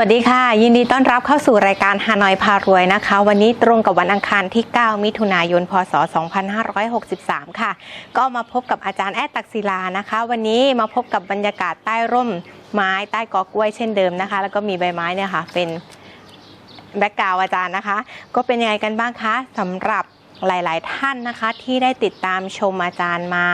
วัสดีค่ะ ยินดีต้อนรับเข้าสู่รายการฮานอยพารวยนะคะ วันนี้ตรงกับวันอังคารที่ 9 มิถุนายน พศ 2563 ค่ะ ก็มาพบกับอาจารย์แอดตักศิลานะคะ วันนี้มาพบกับบรรยากาศใต้ร่มไม้ใต้กอกล้วยเช่นเดิมนะคะ แล้วก็มีใบไม้เนี่ยค่ะ เป็นแบ็กกราวอาจารย์นะคะ ก็เป็นยังไงกันบ้างคะสำหรับหลาย ๆ ท่านนะคะ ที่ได้ติดตามชมอาจารย์มา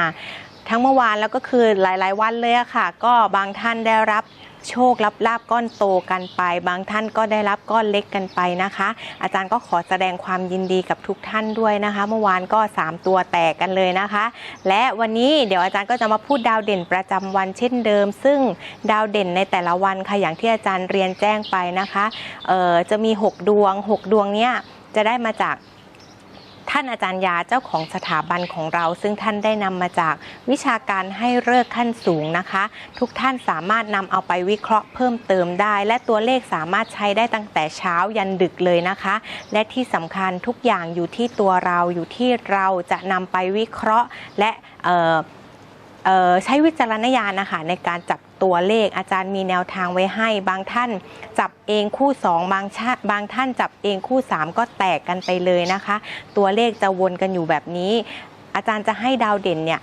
ทั้งเมื่อวานแล้วก็คือหลาย ๆ วันเลยะค่ะ ก็บางท่านได้รับ โชครับลาบก้อนโตกันไป บางท่านก็ได้รับก้อนเล็กกันไปนะคะ อาจารย์ก็ขอแสดงความยินดีกับทุกท่านด้วยนะคะ เมื่อวานก็ 3 ตัวแตกกันเลยนะคะ และวันนี้เดี๋ยวอาจารย์ก็จะมาพูดดาวเด่นประจำวันเช่นเดิม ซึ่งดาวเด่นในแต่ละวันค่ะอย่างที่อาจารย์เรียนแจ้งไปนะคะจะมี 6 ดวง 6 ดวงเนี้ยจะได้มาจาก ท่านอาจารย์ยาเจ้าของสถาบันของเรา ซึ่งท่านได้นำมาจากวิชาการให้เลิกขั้นสูงนะคะ ทุกท่านสามารถนำเอาไปวิเคราะห์เพิ่มเติมได้ และตัวเลขสามารถใช้ได้ตั้งแต่เช้ายันดึกเลยนะคะ และที่สำคัญทุกอย่างอยู่ที่ตัวเราอยู่ที่เราจะนำไปวิเคราะห์และ ใช้วิจารณญาณนะคะในการจับตัวเลขอาจารย์มีแนวทางไว้ให้ บางท่านจับเองคู่ 2 บางชาบางท่านจับเองคู่ 3 ก็แตกกันไปเลยนะคะ ตัวเลขจะวนกันอยู่แบบนี้ อาจารย์จะให้ดาวเด่นเนี่ย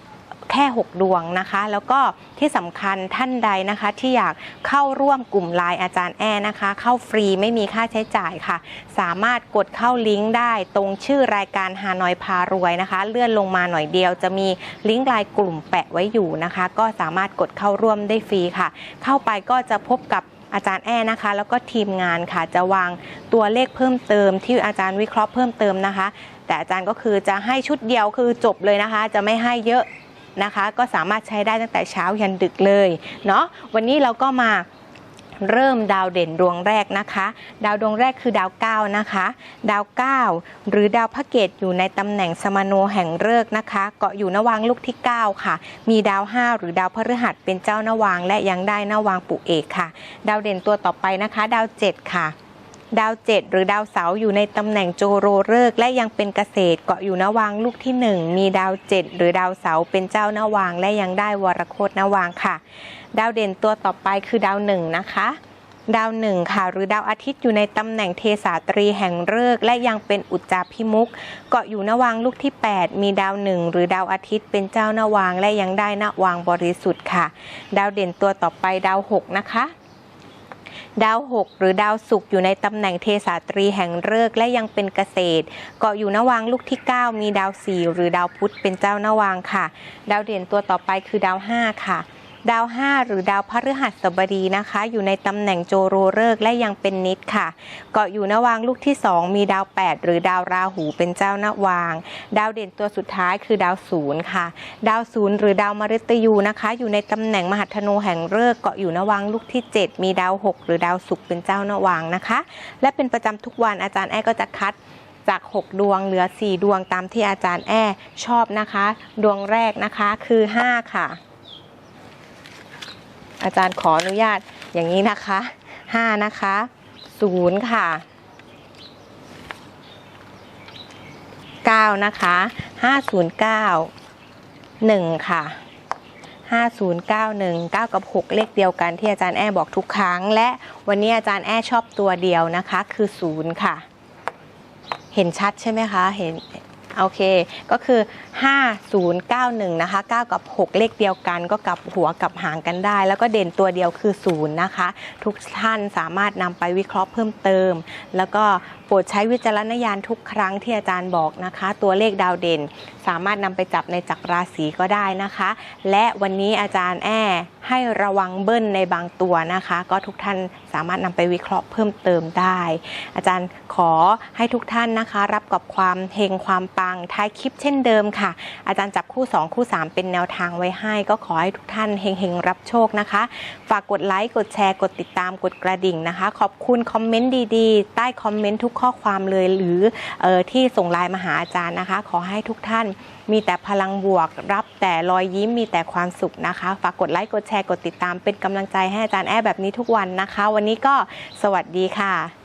แค่ 6 ดวงนะคะ แล้วก็ที่สำคัญท่านใดนะคะที่อยากเข้าร่วมกลุ่มไลน์อาจารย์แอนะคะ เข้าฟรีไม่มีค่าใช้จ่ายค่ะ สามารถกดเข้าลิงก์ได้ตรงชื่อรายการฮานอยพารวยนะคะ เลื่อนลงมาหน่อยเดียว จะมีลิงก์ไลน์กลุ่มแปะไว้อยู่นะคะ ก็สามารถกดเข้าร่วมได้ฟรีค่ะ เข้าไปก็จะพบกับอาจารย์แอนะคะ แล้วก็ทีมงานค่ะจะวางตัวเลขเพิ่มเติม ที่อาจารย์วิเคราะห์เพิ่มเติมนะคะ แต่อาจารย์ก็คือจะให้ชุดเดียวคือจบเลยนะคะ จะไม่ให้เยอะ นะคะ ก็สามารถใช้ได้ตั้งแต่เช้ายันดึกเลยเนาะวันนี้เราก็มาเริ่มดาวเด่นดวงแรกนะคะ ดาวดวงแรกคือดาวเก้านะคะ ดาวเก้าหรือดาวพระเกตอยู่ในตำแหน่งสมโนแห่งฤกษ์นะคะ เกาะอยู่นวางลูกที่ 9 ค่ะ มีดาว 5 หรือดาวพฤหัสเป็นเจ้านวางและยังได้นวางปุเอกค่ะ ดาวเด่นตัวต่อไปนะคะ ดาว 7 ค่ะ ดาวเจ็ดหรือดาวเสาอยู่ในตำแหน่งโจโรเลิกษ์และยังเป็นเกษตรเกาะอยู่นวางลูกที่หนึ่งมีดาวเจ็ดหรือดาวเสาเป็นเจ้านวางและยังได้วรโคตนวางค่ะ ดาวเด่นตัวต่อไปคือดาวหนึ่งนะคะดาวหนึ่งค่ะ หรือดาวอาทิตย์อยู่ในตำแหน่งเทสาตรีแห่งฤกษ์และยังเป็นอุจจาพิมุกเกาะอยู่นวางลูกที่ 8 มีดาวหนึ่งหรือดาวอาทิตย์เป็นเจ้านวางและยังได้นวางบริสุทธิ์ค่ะ ดาวเด่นตัวต่อไปดาวหกนะคะ ดาวหกหรือดาวศุกร์อยู่ในตำแหน่งเทสาตรีแห่งเลิกและยังเป็นเกษตร เกาะอยู่นวังลูกที่ 9 มีดาวสี่หรือดาวพุธเป็นเจ้านวังค่ะ ดาวเด่นตัวต่อไปคือดาวห้าค่ะ ดาว 5 หรือดาวพฤหัสบดีนะคะ อยู่ในตำแหน่งโจโรเลิกและยังเป็นนิดค่ะ เกาะอยู่นวางลูกที่ 2 มีดาว 8 หรือดาวราหูเป็นเจ้านวาง ดาวเด่นตัวสุดท้ายคือดาวศูนย์ค่ะ ดาวศูนย์หรือดาวมฤตยูนะคะ อยู่ในตำแหน่งมหัธนูแห่งฤกษ์เกาะอยู่นวางลูกที่ 7 มีดาว 6 หรือดาวศุกร์เป็นเจ้านวางนะคะ และเป็นประจำทุกวันอาจารย์แอ้ก็จะคัดจาก 6 ดวงเหลือ 4 ดวงตามที่อาจารย์แอ้ชอบนะคะ ดวงแรกนะคะคือ 5 ค่ะ อาจารย์ขออนุญาตอย่างนี้นะคะ5นะคะ0ค่ะ9นะคะ509 1ค่ะ5091 9 กับ 6 เลขเดียวกันที่อาจารย์แอ้บอกทุกครั้ง และวันนี้อาจารย์แอ้ชอบตัวเดียวนะคะ คือ 0 ค่ะ เห็นชัดใช่ไหมคะ เห็น โอเค ก็คือ 5091 นะคะ 9 กับ 6 เลขเดียวกันก็กลับหัวกลับหางกันได้ แล้วก็เด่นตัวเดียวคือ 0 นะคะ ทุกท่านสามารถนำไปวิเคราะห์เพิ่มเติม แล้วก็ ปรดใช้วิจารณญาณทุกครั้งที่อาจารย์บอกนะคะ ตัวเลขดาวเด่น สามารถนำไปจับในจักรราศีก็ได้นะคะ และวันนี้อาจารย์แอ้ให้ระวังเบิ้ลในบางตัวนะคะ ก็ทุกท่านสามารถนำไปวิเคราะห์เพิ่มเติมได้ อาจารย์ขอให้ทุกท่านนะคะ รับกับความเฮงความปังท้ายคลิปเช่นเดิมค่ะ อาจารย์จับคู่ 2 คู่ 3 เป็นแนวทางไว้ให้ ก็ขอให้ทุกท่านเฮงเฮงๆรับโชคนะคะ ฝากกดไลค์กดแชร์กดติดตามกดกระดิ่งนะคะ ขอบคุณคอมเมนต์ดีๆ ใต้คอมเมนต์ทุกข้อความเลยหรือออที่ส่งไลน์มาหาอาจารย์นะคะ ขอให้ทุกท่านมีแต่พลังบวก รับแต่รอยยิ้มมีแต่ความสุขนะคะ ฝากกดไลค์กดแชร์กดติดตามเป็นกำลังใจให้อาจารย์แอ้แบบนี้ทุกวันนะคะ วันนี้ก็สวัสดีค่ะ